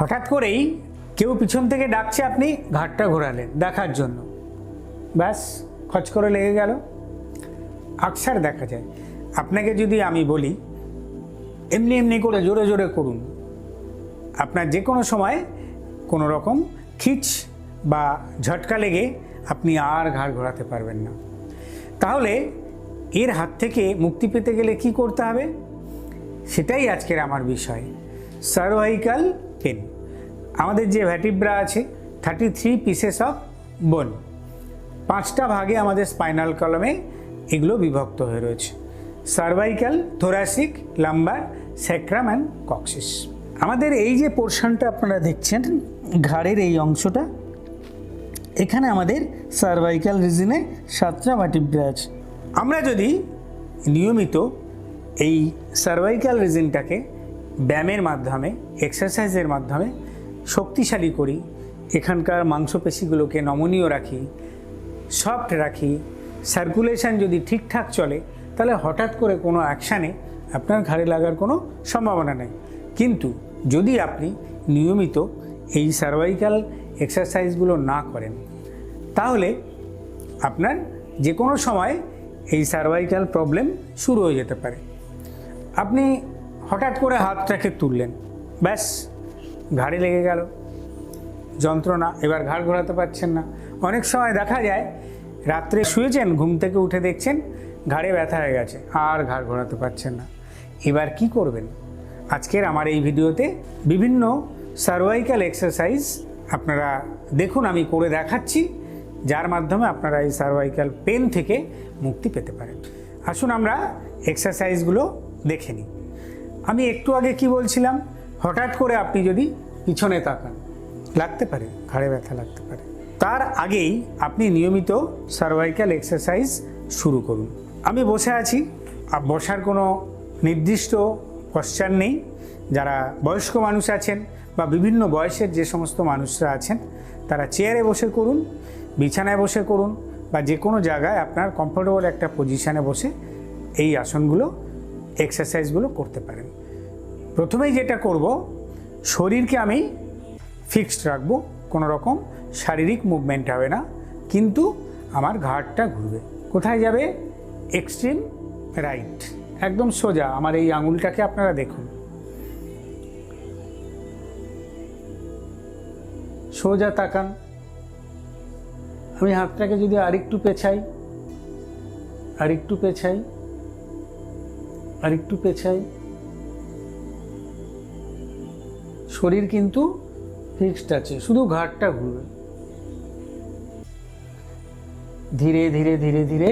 হঠাৎ করেই কেউ পিছন থেকে ডাকছে, আপনি ঘাটটা ঘোরালেন দেখার জন্য। ব্যাস খচ করে লেগে গেল। আকসার দেখা যায়। আপনাকে যদি আমি বলি, এমনি এমনি করে জোরে জোরে করুন। আপনার যে কোনো সময় কোনো রকম খিচ বা ঝটকা লেগে আপনি আর ঘাড় ঘোরাতে পারবেন না। তাহলে এর হাত থেকে মুক্তি পেতে গেলে কি করতে হবে? সেটাই আজকের আমার বিষয়। Cervical pain. আমাদের যে ভ্যাটিব্রা আছে থার্টি থ্রি পিসেস অফ বোন পাঁচটা ভাগে আমাদের স্পাইনাল কলমে এগুলো বিভক্ত হয়ে রয়েছে। Cervical thoracic lumbar sacrum and coccyx আমাদের এই যে পোর্শনটা আপনারা দেখছেন, ঘাড়ের এই অংশটা, এখানে আমাদের সার্ভাইকাল রিজনে সাতটা ভার্টিব্রা আছে। আমরা যদি নিয়মিত এই সার্ভাইকাল রিজনটাকে ব্যায়ামের মাধ্যমে এক্সারসাইজের মাধ্যমে শক্তিশালী করি, এখানকার মাংসপেশিগুলোকে নমনীয় রাখি সফট রাখি সার্কুলেশন যদি ঠিকঠাক চলে, তাহলে হঠাৎ করে কোনো অ্যাকশানে আপনার ঘাড়ে লাগার কোনো সম্ভাবনা নেই। কিন্তু যদি আপনি নিয়মিত এই সার্ভাইকাল এক্সারসাইজগুলো না করেন, তাহলে আপনার যে কোনো সময় এই সার্ভাইকাল প্রবলেম শুরু হয়ে যেতে পারে। আপনি হঠাৎ করে হাতটাকে তুললেন, ব্যাস। ঘাড়ে লেগে গেল। যন্ত্রণা এবার ঘাড় ঘোরাতে পারছেন না। অনেক সময় দেখা যায়, রাত্রে শুয়েছেন, ঘুম থেকে উঠে দেখছেন, ঘাড়ে ব্যথা হয়ে গেছে, আর ঘাড় ঘোরাতে পারছেন না। এবার কি করবেন? আজকের আমার এই ভিডিওতে বিভিন্ন সার্ভাইকাল এক্সারসাইজ আপনারা দেখুন, আমি করে দেখাচ্ছি, যার মাধ্যমে আপনারা এই সার্ভাইকাল পেন থেকে মুক্তি পেতে পারেন। আসুন আমরা এক্সারসাইজগুলো দেখে নিই। আমি একটু আগে কি বলছিলাম? হঠাৎ করে আপনি যদি পিছনে তাকান, লাগতে পারে, ঘাড়ে ব্যথা লাগতে পারে। তার আগেই আপনি নিয়মিত সার্ভাইকাল এক্সারসাইজ শুরু করুন। আমি বসে আছি বসার কোনো নির্দিষ্ট পশ্চার নেই। যারা বয়স্ক মানুষ আছেন বা বিভিন্ন বয়সের যে সমস্ত মানুষরা আছেন, তারা চেয়ারে বসে করুন, বিছানায় বসে করুন বা যে কোনো জায়গায় আপনার কমফোর্টেবল একটা পজিশানে বসে এই আসনগুলো এক্সারসাইজগুলো করতে পারেন। প্রথমেই যেটা করব, শরীরকে আমি ফিক্সড রাখব, কোনো রকম শারীরিক মুভমেন্ট হবে না, কিন্তু আমার ঘাড়টা ঘুরবে। কোথায় যাবে? এক্সট্রিম রাইট একদম সোজা, আমার এই আঙুলটাকে আপনারা দেখুন। সোজা তাকান। আমি হাতটাকে যদি আরেকটু পেছাই আরেকটু পেছাই আরেকটু পেছাই। শরীর কিন্তু ফিক্সড আছে, শুধু ঘাটটা ঘুরবে। ধীরে ধীরে ধীরে ধীরে।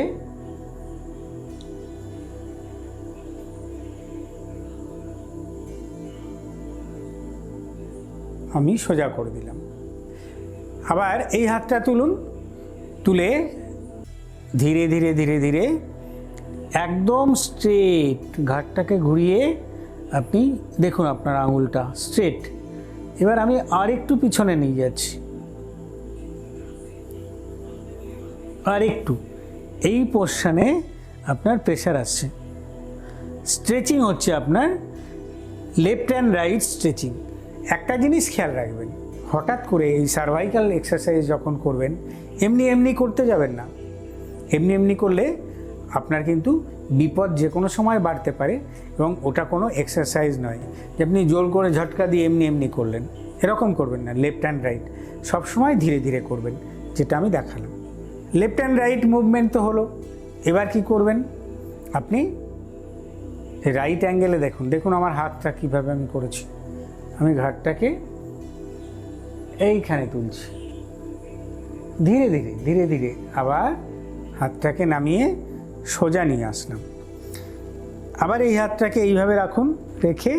আমি সোজা করে দিলাম। আবার এই হাতটা তুলুন, তুলে ধীরে ধীরে ধীরে ধীরে একদম স্ট্রেট ঘাটটাকে ঘুরিয়ে আপনি দেখুন আপনার আঙুলটা স্ট্রেট এবার আমি আর একটু পিছনে নিয়ে যাচ্ছি। আর একটু এই পোর্শানে আপনার প্রেশার আসছে। স্ট্রেচিং হচ্ছে আপনার লেফট অ্যান্ড রাইট স্ট্রেচিং একটা জিনিস খেয়াল রাখবেন, হঠাৎ করে এই সার্ভাইকাল এক্সারসাইজ যখন করবেন, এমনি এমনি করতে যাবেন না। এমনি এমনি করলে আপনার কিন্তু বিপদ যে কোনো সময় বাড়তে পারে এবং ওটা কোনো এক্সারসাইজ নয়। যে আপনি জোর করে ঝটকা দিয়ে এমনি এমনি করলেন। এরকম করবেন না লেফট অ্যান্ড রাইট সবসময় ধীরে ধীরে করবেন, যেটা আমি দেখালাম। লেফট অ্যান্ড রাইট মুভমেন্ট তো হলো। এবার কি করবেন? আপনি রাইট অ্যাঙ্গেলে দেখুন। দেখুন আমার হাতটা কীভাবে আমি করেছি। আমি ঘাটটাকে এইখানে তুলছি। ধীরে ধীরে ধীরে ধীরে আবার হাতটাকে নামিয়ে সোজা নিয়ে আসলাম। আবার এই হাতটাকে এইভাবে রাখুন, রেখে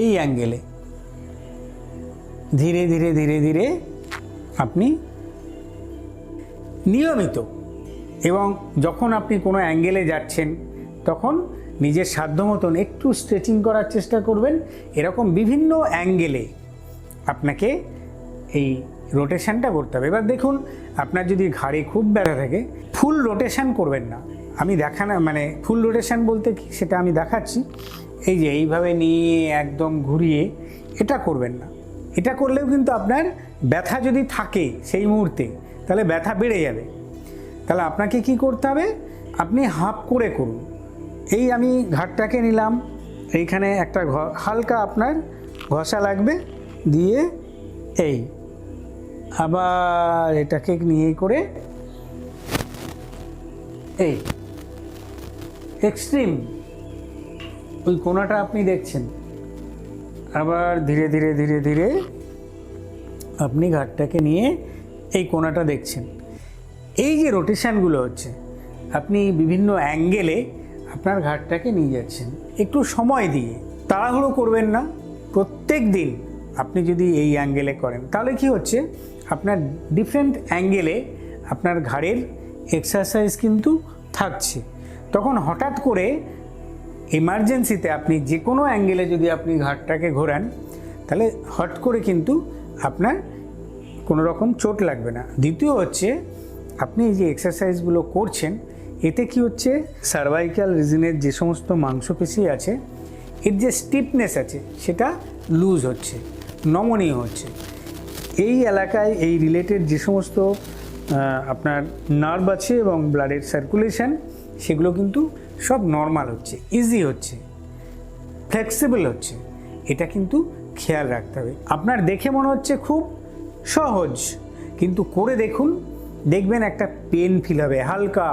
এই অ্যাঙ্গেলে ধীরে ধীরে ধীরে ধীরে আপনি নিয়মিত এবং যখন আপনি কোনো অ্যাঙ্গেলে যাচ্ছেন, তখন নিজের সাধ্য মতন একটু স্ট্রেচিং করার চেষ্টা করবেন। এরকম বিভিন্ন অ্যাঙ্গেলে আপনাকে এই রোটেশনটা করতে হবে। এবার দেখুন, আপনার যদি ঘাড়ে খুব ব্যথা থাকে, ফুল রোটেশন করবেন না। আমি দেখানো মানে ফুল রোটেশন বলতে কি সেটা আমি দেখাচ্ছি। এই যে এইভাবে নিয়ে একদম ঘুরিয়ে এটা করবেন না। এটা করলেও কিন্তু আপনার ব্যথা যদি থাকে সেই মুহূর্তে, তাহলে ব্যথা বেড়ে যাবে। তাহলে আপনাকে কি করতে হবে? আপনি হাফ করে করুন। এই আমি ঘাটটাকে নিলাম। এইখানে একটা হালকা আপনার ঘষা লাগবে। দিয়ে এই আবার এটাকে নিয়ে করে এই এক্সট্রিম ওই কোনাটা আপনি দেখছেন। আবার ধীরে ধীরে ধীরে ধীরে আপনি ঘাটটাকে নিয়ে এই কোনাটা দেখছেন। এই যে রোটেশানগুলো হচ্ছে, আপনি বিভিন্ন অ্যাঙ্গেলে আপনার ঘাটটাকে নিয়ে যাচ্ছেন। একটু সময় দিয়ে। তাড়াহুড়ো করবেন না। প্রত্যেক দিন আপনি যদি এই অ্যাঙ্গেলে করেন, তাহলে কি হচ্ছে? আপনার ডিফারেন্ট অ্যাঙ্গেলে আপনার ঘাড়ের এক্সারসাইজ কিন্তু থাকছে। তখন হঠাৎ করে এমার্জেন্সিতে আপনি যে কোনো অ্যাঙ্গেলে যদি আপনি ঘাটটাকে ঘোরান, তাহলে হট করে কিন্তু আপনার কোনো রকম চোট লাগবে না। দ্বিতীয় হচ্ছে, আপনি এই যে এক্সারসাইজগুলো করছেন, এতে কি হচ্ছে? সার্ভাইকাল রিজনের যে সমস্ত মাংসপেশি আছে, এর যে স্টিফনেস আছে, সেটা লুজ হচ্ছে, নমনীয় হচ্ছে। এই এলাকায় এই রিলেটেড যে সমস্ত আপনার নার্ভ আছে এবং ব্লাডের সার্কুলেশন সেগুলো কিন্তু সব নর্মাল হচ্ছে ইজি হচ্ছে ফ্লেক্সিবল হচ্ছে। এটা কিন্তু খেয়াল রাখতে হবে। আপনার দেখে মনে হচ্ছে খুব সহজ, কিন্তু করে দেখুন, দেখবেন একটা পেন ফিল হবে, হালকা,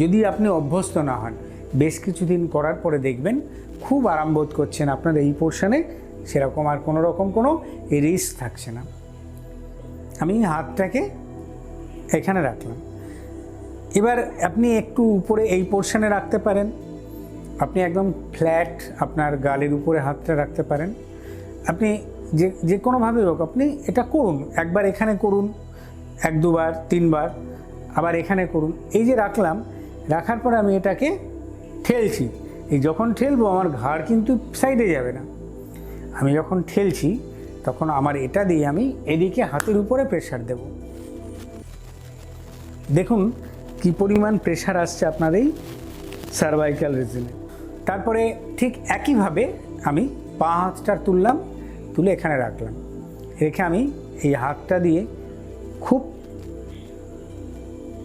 যদি আপনি অভ্যস্ত না হন। বেশ কিছুদিন করার পরে দেখবেন খুব আরাম বোধ করছেন আপনার এই পোর্শনে সেরকম আর কোনো রকম কোনো রিস্ক থাকছে না। আমি হাতটাকে এখানে রাখলাম। এবার আপনি একটু উপরে এই পোর্শনে রাখতে পারেন। আপনি একদম ফ্ল্যাট আপনার গালের উপরে হাতটা রাখতে পারেন। আপনি যে যে কোনোভাবে হোক, আপনি এটা করুন। একবার এখানে করুন, এক দুবার, তিনবার, আবার এখানে করুন। এই যে রাখলাম, রাখার পরে আমি এটাকে ঠেলছি। এই যখন ঠেলবো, আমার ঘাড় কিন্তু সাইডে যাবে না। আমি যখন ঠেলছি, তখন আমার এটা দিয়ে আমি এদিকে হাতের উপরে প্রেশার দেব। দেখুন কি পরিমাণ প্রেশার আসছে আপনার এই সার্ভাইকাল রিজনে তারপরে ঠিক একইভাবে আমি পা হাতটা তুললাম, তুলে এখানে রাখলাম। রেখে আমি এই হাতটা দিয়ে খুব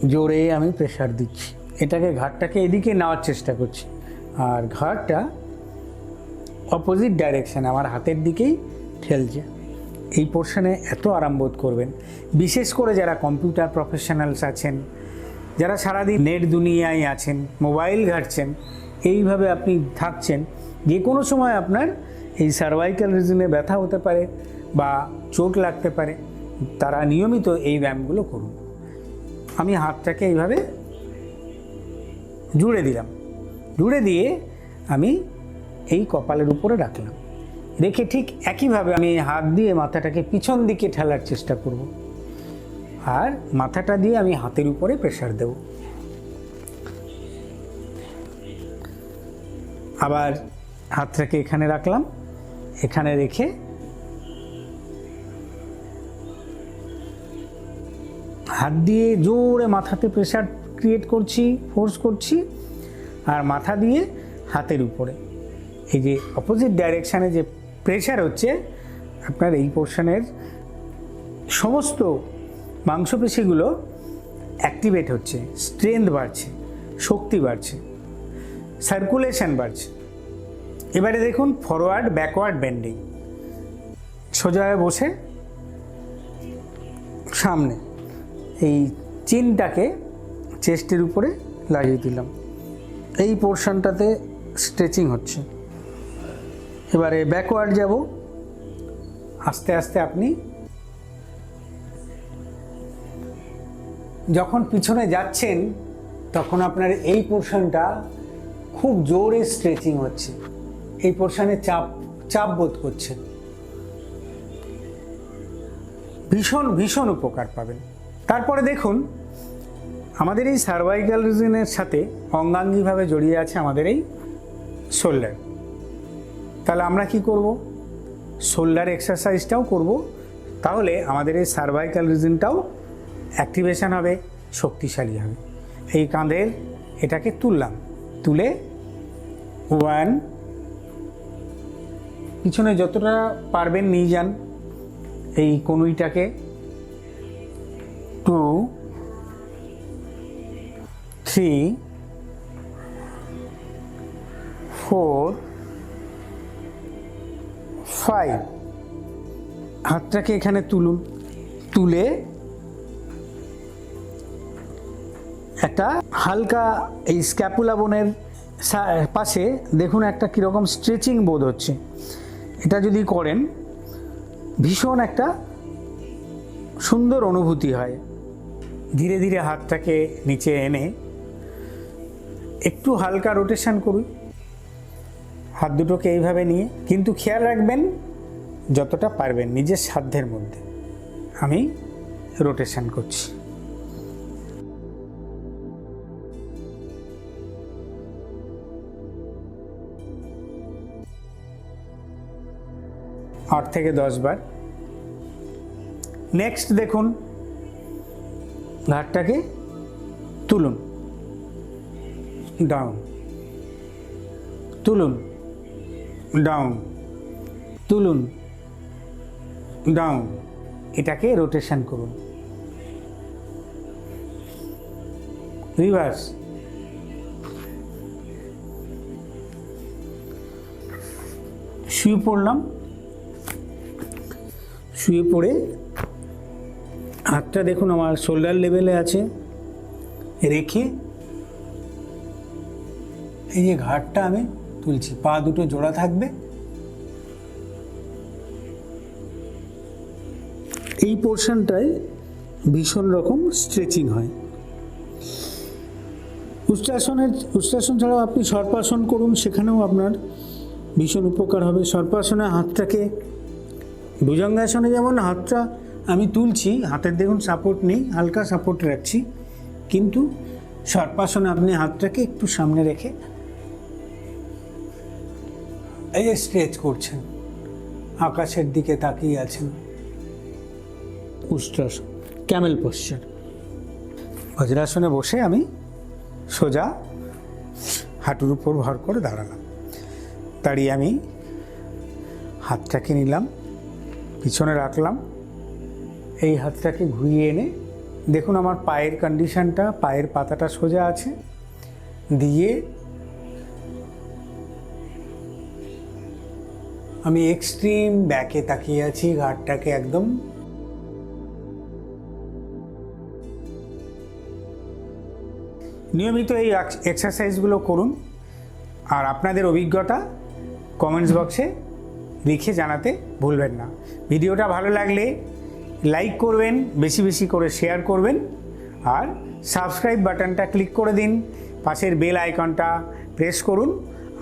জোরে আমি প্রেশার দিচ্ছি। এটাকে ঘাটটাকে এদিকে নেওয়ার চেষ্টা করছি। আর ঘাটটা অপোজিট ডাইরেকশানে আমার হাতের দিকেই ঠেলছে। এই পোর্শনে এত আরাম বোধ করবেন। বিশেষ করে যারা কম্পিউটার প্রফেশনালস আছেন যারা সারাদিন নেট দুনিয়ায় আছেন, মোবাইল ঘাটছেন, এইভাবে আপনি থাকছেন, যে কোনো সময় আপনার এই সার্ভাইকাল রিজনে ব্যথা হতে পারে বা চোট লাগতে পারে, তারা নিয়মিত এই ব্যায়ামগুলো করুন। আমি হাতটাকে এইভাবে জুড়ে দিলাম। জুড়ে দিয়ে আমি এই কপালের উপরে রাখলাম। রেখে ঠিক একইভাবে আমি হাত দিয়ে মাথাটাকে পিছন দিকে ঠেলার চেষ্টা করব। আর মাথাটা দিয়ে আমি হাতের উপরে প্রেশার দেব। আবার হাতটাকে এখানে রাখলাম। এখানে রেখে হাত দিয়ে জোরে মাথাতে প্রেশার ক্রিয়েট করছি ফোর্স করছি আর মাথা দিয়ে হাতের উপরে। এই যে অপোজিট ডাইরেকশানে যে প্রেশার হচ্ছে, আপনার এই পোর্শনের সমস্ত মাংসপেশিগুলো অ্যাক্টিভেট হচ্ছে স্ট্রেংথ বাড়ছে, শক্তি বাড়ছে সার্কুলেশন বাড়ছে। এবারে দেখুন ফরওয়ার্ড ব্যাকওয়ার্ড বেন্ডিং সোজা হয়ে বসে সামনে এই চিনটাকে চেস্টের উপরে লাগিয়ে দিলাম। এই পোর্শনটাতে স্ট্রেচিং হচ্ছে। এবারে ব্যাকওয়ার্ড যাব। আস্তে আস্তে আপনি যখন পিছনে যাচ্ছেন, তখন আপনার এই পোর্শনটা খুব জোরে স্ট্রেচিং হচ্ছে। এই পোর্শনে চাপ চাপ বোধ করছে। ভীষণ ভীষণ উপকার পাবেন। তারপরে দেখুন, আমাদের এই সার্ভাইকাল রিজনের সাথে অঙ্গাঙ্গিভাবে জড়িয়ে আছে আমাদের এই শোল্ডার তাহলে আমরা কি করব? শোল্ডার এক্সারসাইজটাও করব। তাহলে আমাদের এই সার্ভাইকাল রিজনটাও অ্যাক্টিভেশন হবে, শক্তিশালী হবে। এই কাঁধের এটাকে তুললাম। তুলে ওয়ান পিছনে যতটা পারবেন নিয়ে যান এই কনুইটাকে। টু থ্রি ফোর ফাইভ হাতটাকে এখানে তুলুন। তুলে একটা হালকা এই স্ক্যাপুলা বোনের পাশে দেখুন একটা কীরকম স্ট্রেচিং বোধ হচ্ছে। এটা যদি করেন, ভীষণ একটা সুন্দর অনুভূতি হয়। ধীরে ধীরে হাতটাকে নিচে এনে একটু হালকা রোটেশন করুন। হাত দুটোকে এইভাবে নিয়ে, কিন্তু খেয়াল রাখবেন, যতটা পারবেন নিজের সাধ্যের মধ্যে। আমি রোটেশন করছি। আট থেকে দশ বার। নেক্সট দেখুন ঘাটটাকে তুলুন। ডাউন তুলুন। ডাউন তুলুন। ডাউন এটাকে রোটেশন করুন। রিভার্স শুয়ে পড়লাম শুয়ে পড়ে, হাতটা দেখুন আমার শোল্ডার লেভেলে আছে, রেখে এই যে ঘাটটা আমি তুলছি, পা দুটো জোড়া থাকবে। এই পোর্শনটায় ভীষণ রকম স্ট্রেচিং হয়। উষ্ট্রাসনের উষ্ট্রাসন ছাড়াও আপনি সর্পাসন করুন, সেখানেও আপনার ভীষণ উপকার হবে। সর্পাসনে হাতটাকে ভুজঙ্গাসনে যেমন হাতটা আমি তুলছি হাতের দেখুন সাপোর্ট নেই হালকা সাপোর্ট রাখছি। কিন্তু সর্পাসনে আপনি হাতটাকে একটু সামনে রেখে এই যে স্ট্রেচ করছেন আকাশের দিকে তাকিয়ে আছেন। উষ্ট্রাসন ক্যামেল পোশ্চার বজ্রাসনে বসে আমি সোজা হাঁটুর উপর ভর করে দাঁড়ালাম। দাঁড়িয়ে আমি হাতটাকে নিলাম। পিছনে রাখলাম। এই হাতটাকে ঘুরিয়ে এনে দেখুন আমার পায়ের কন্ডিশনটা পায়ের পাতাটা সোজা আছে। দিয়ে আমি এক্সট্রিম ব্যাকে তাকিয়ে আছি ঘাটটাকে একদম নিয়মিত এই এক্সারসাইজগুলো করুন। আর আপনাদের অভিজ্ঞতা কমেন্টস বক্সে লিখে জানাতে ভুলবেন না। ভিডিওটা ভালো লাগলে লাইক করবেন, বেশি বেশি করে শেয়ার করবেন আর সাবস্ক্রাইব বাটনটা ক্লিক করে দিন। পাশের বেল আইকনটা প্রেস করুন।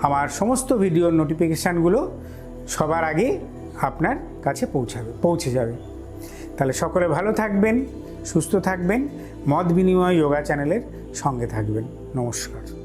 আমার সমস্ত ভিডিওর নোটিফিকেশানগুলো সবার আগে আপনার কাছে পৌঁছাবে, পৌঁছে যাবে। তাহলে সকলে ভালো থাকবেন, সুস্থ থাকবেন। মত বিনিময় যোগা চ্যানেলের সঙ্গে থাকবেন। নমস্কার।